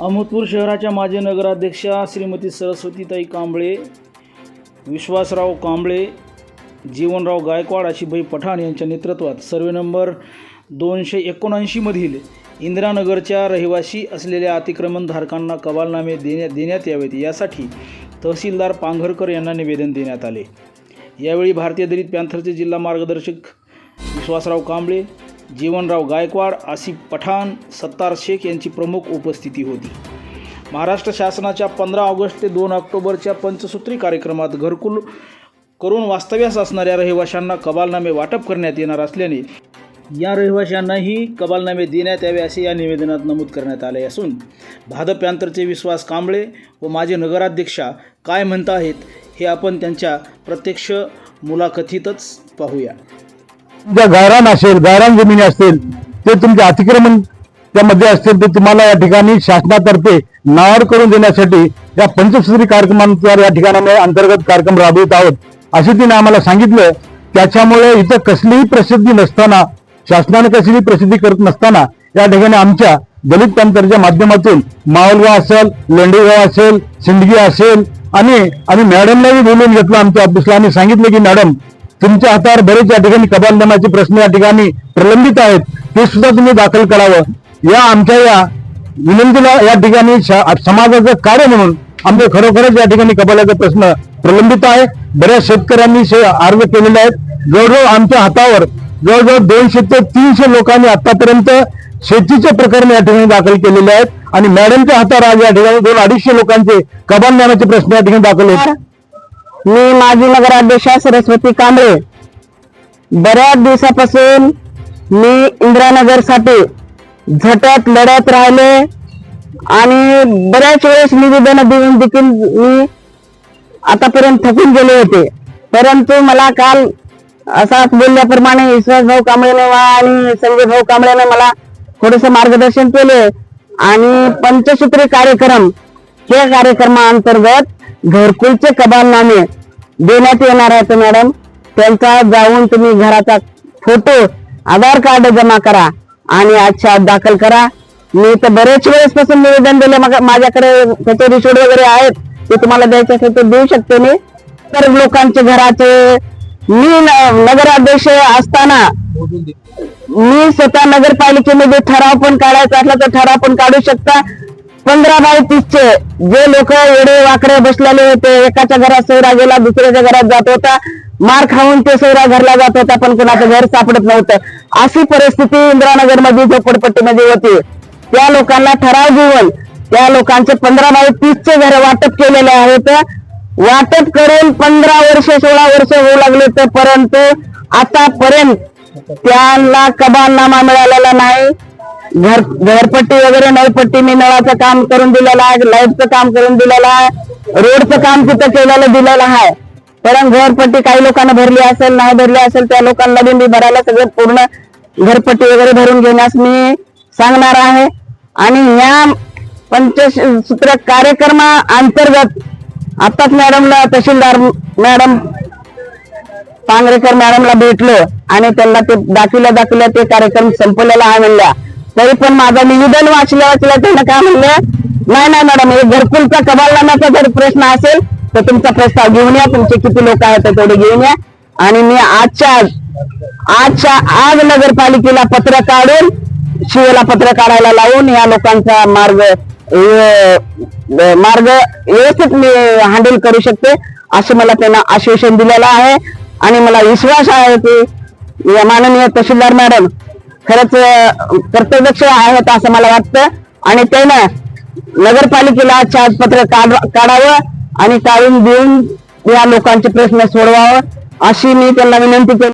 अहमदपूर शहराच्या माजी नगराध्यक्षा श्रीमती सरस्वतीताई कांबळे विश्वासराव कांबळे जीवनराव गायकवाड आशिभाई पठाण यांच्या नेतृत्वात सर्वे नंबर दोनशे एकोणऐंशीमधील इंदिरानगरच्या रहिवासी असलेल्या अतिक्रमणधारकांना कबालनामे देण्या देण्यात यावेत. यासाठी तहसीलदार पांघरकर यांना निवेदन देण्यात आले. यावेळी भारतीय दलित पॅन्थरचे जिल्हा मार्गदर्शक विश्वासराव कांबळे जीवनराव गायकवाड आसिफ पठाण सत्तार शेख यांची प्रमुख उपस्थिती होती. महाराष्ट्र शासनाच्या पंधरा ऑगस्ट ते दोन ऑक्टोबरच्या पंचसूत्री कार्यक्रमात घरकुल करून वास्तव्यास असणाऱ्या रहिवाशांना कबालनामे वाटप करण्यात येणार असल्याने या रहिवाशांनाही कबालनामे देण्यात यावे असे या निवेदनात नमूद करण्यात आले असून भाजप विश्वास कांबळे व माझे नगराध्यक्षा काय म्हणत आहेत हे आपण त्यांच्या प्रत्यक्ष मुलाखतीतच पाहूया. ज्या गायरान असेल गायरान जमिनी असतील ते तुमचे अतिक्रमण त्यामध्ये असतील ते तुम्हाला या ठिकाणी शासनातर्फे नावावर करून देण्यासाठी या पंचसूत्री कार्यक्रमानुसार या ठिकाणी अंतर्गत कार्यक्रम राबवित आहोत. असे तिने आम्हाला सांगितलं. त्याच्यामुळे इथं कसलीही प्रसिद्धी नसताना शासनाने कसलीही प्रसिद्धी करत नसताना या ठिकाणी आमच्या दलित पंथरच्या माध्यमातून मावलगाव असेल लेंडेगाव असेल सिंदगी असेल आणि आम्ही मॅडमलाही बोलून घेतलं आमच्या ऑफिसला. आणि सांगितलं की मॅडम तुमच्या हातावर बरेच या ठिकाणी कबालनामाचे प्रश्न या ठिकाणी प्रलंबित आहेत. ते सुद्धा तुम्ही दाखल करावं. या आमच्या या विनंतीला या ठिकाणी समाजाचं कार्य म्हणून आमचे खरोखरच या ठिकाणी कबालाचा प्रश्न प्रलंबित आहे. बऱ्याच शेतकऱ्यांनी शे- अर्ज केलेले आहेत. जवळजवळ आमच्या हातावर जवळजवळ दोनशे ते तीनशे लोकांनी आतापर्यंत शेतीचे प्रकरण या ठिकाणी दाखल केलेले आहेत. आणि मॅडमच्या हातावर आज या ठिकाणी दोन अडीचशे लोकांचे कबालनामाचे प्रश्न या ठिकाणी दाखल होते मी माजी नगराध्यक्षा सरस्वती कांबळे. बऱ्याच दिवसापासून मी इंदिरानगरसाठी झटत लढत राहिले आणि बऱ्याच वेळेस निवेदन देऊन देखील मी आतापर्यंत थकून गेले होते. परंतु मला काल असा बोलल्याप्रमाणे विश्वासभाऊ कांबळेने वा आणि संजय भाऊ कांबळेने मला थोडस मार्गदर्शन केले आणि पंचसूत्री कार्यक्रम या कार्यक्रमाअंतर्गत घरकुलचे कबालनामे देण्यात येणार आहेत मॅडम. त्यांचा जाऊन तुम्ही घराचा फोटो आधार कार्ड जमा करा आणि आजच्या दाखल करा. मी तर बरेच वेळेस पासून निवेदन दिले माझ्याकडे फोटो रिशोड वगैरे आहेत ते तुम्हाला द्यायचे असेल तर देऊ शकते मी. तर लोकांचे घराचे मी नगराध्यक्ष असताना मी स्वतः नगरपालिकेमध्ये ठराव पण काढायचा असला तर ठराव पण काढू शकता. पंधरा बाय तीसचे. जे लोक एडे वाकडे बसलेले होते एकाच्या घरात सैरा गेला दुसऱ्याच्या घरात जात होता. मार खाऊन ते सैरा घरला जात होता पण कुणाचं घर सापडत नव्हतं. अशी परिस्थिती इंदिरानगरमध्ये झोपडपट्टीमध्ये होती. त्या लोकांना ठराव घेऊन त्या लोकांचे पंधरा बाय तीसचे घर वाटप केलेले आहेत. वाटप करून पंधरा वर्ष सोळा वर्ष होऊ लागले तर परंतु आतापर्यंत त्यांना कबालनामा मिळालेला नाही. घर घरपट्टी वगैरे नळपट्टी मी नळाचं काम करून दिलेलं आहे लाईटचं काम करून दिलेलं आहे रोडचं काम तिथं केलेलं दिलेलं आहे. पण घरपट्टी काही लोकांना भरली असेल नाही भरली असेल त्या लोकांना बी मी भरायला सगळं पूर्ण घरपट्टी वगैरे भरून घेण्यास मी सांगणार आहे. आणि या पंचसूत्र कार्यक्रमा अंतर्गत आताच मॅडमला तहसीलदार मॅडम पांगरेकर मॅडमला भेटलो आणि त्यांना ते दाखविल्या दाखविल्या ते कार्यक्रम संपलेला आहे म्हणल्या. तरी पण माझं निवेदन वाचलं वाचलं त्यांना काय म्हणलं? नाही नाही मॅडम हे घरकुलचा कबालनाम्याचा जर प्रश्न असेल तर तुमचा प्रस्ताव घेऊन या. तुमचे किती लोक आहेत तेवढे घेऊन या. आणि मी आजच्या आज आजच्या आज नगरपालिकेला पत्र काढून शिवेला पत्र काढायला लावून या लोकांचा मार्ग मार्ग व्यवस्थित मी हँडल करू शकते असं मला त्यांना आश्वासन दिलेलं आहे. आणि मला विश्वास आहे की या माननीय तहसीलदार मॅडम खरंच कर्तव्यक्ष कर्तव्यक्ष आहेत असं मला वाटतं. आणि त्यानं नगरपालिकेला आजच्या काढावं आणि काढून देऊन या लोकांचे प्रश्न सोडवावं अशी मी त्यांना विनंती केली.